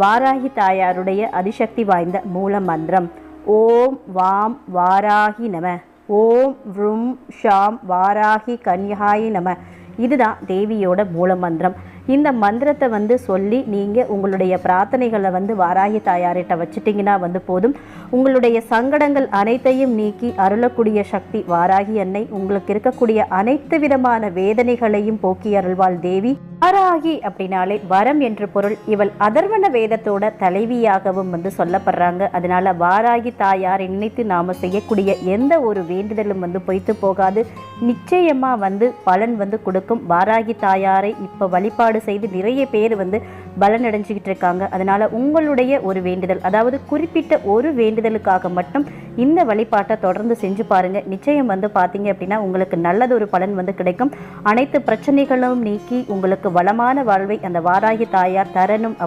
வாராகி தாயாருடைய அதிசக்தி வாய்ந்த மூல மந்திரம். ஓம் வாம் வாராகி நம. ஓம் வ்ரும் ஷாம் வாராகி கன்யாயி நம. இதுதான் தேவியோட மூல மந்திரம். இந்த மந்திரத்தை வந்து சொல்லி நீங்கள் உங்களுடைய பிரார்த்தனைகளை வந்து வாராகி தாயார்கிட்ட வச்சுட்டிங்கன்னா வந்து போதும். உங்களுடைய சங்கடங்கள் அனைத்தையும் நீக்கி அருளக்கூடிய சக்தி வாராகி அன்னை. உங்களுக்கு இருக்கக்கூடிய அனைத்து விதமான வேதனைகளையும் போக்கி அருள்வாள் தேவி. வாராகி அப்படின்னாலே வரம் என்று பொருள். இவள் அதர்வன வேதத்தோட தலைவியாகவும் வந்து சொல்லப்படுறாங்க. அதனால வாராகி தாயார் நினைத்து நாம செய்யக்கூடிய எந்த ஒரு வேண்டுதலும் வந்து பொய்த்து போகாது. நிச்சயமா வந்து பலன் வந்து கொடுக்கும். வாராகி தாயாரை இப்போ வழிபாடு செய்து நிறைய பேர் வந்து பலன் அடைஞ்சுக்கிட்டு இருக்காங்க அதனால் உங்களுடைய ஒரு வேண்டுதல் அதாவது குறிப்பிட்ட ஒரு வேண்டுதலுக்காக மட்டும் இந்த வழிபாட்டை தொடர்ந்து செஞ்சு பாருங்கள் நிச்சயம் வந்து பார்த்தீங்க அப்படின்னா உங்களுக்கு நல்லது ஒரு பலன் வந்து கிடைக்கும். அனைத்து பிரச்சனைகளும் நீக்கி உங்களுக்கு வளமான வாழ்வை அந்த வாராகி தாயார் தரணும் அப்படி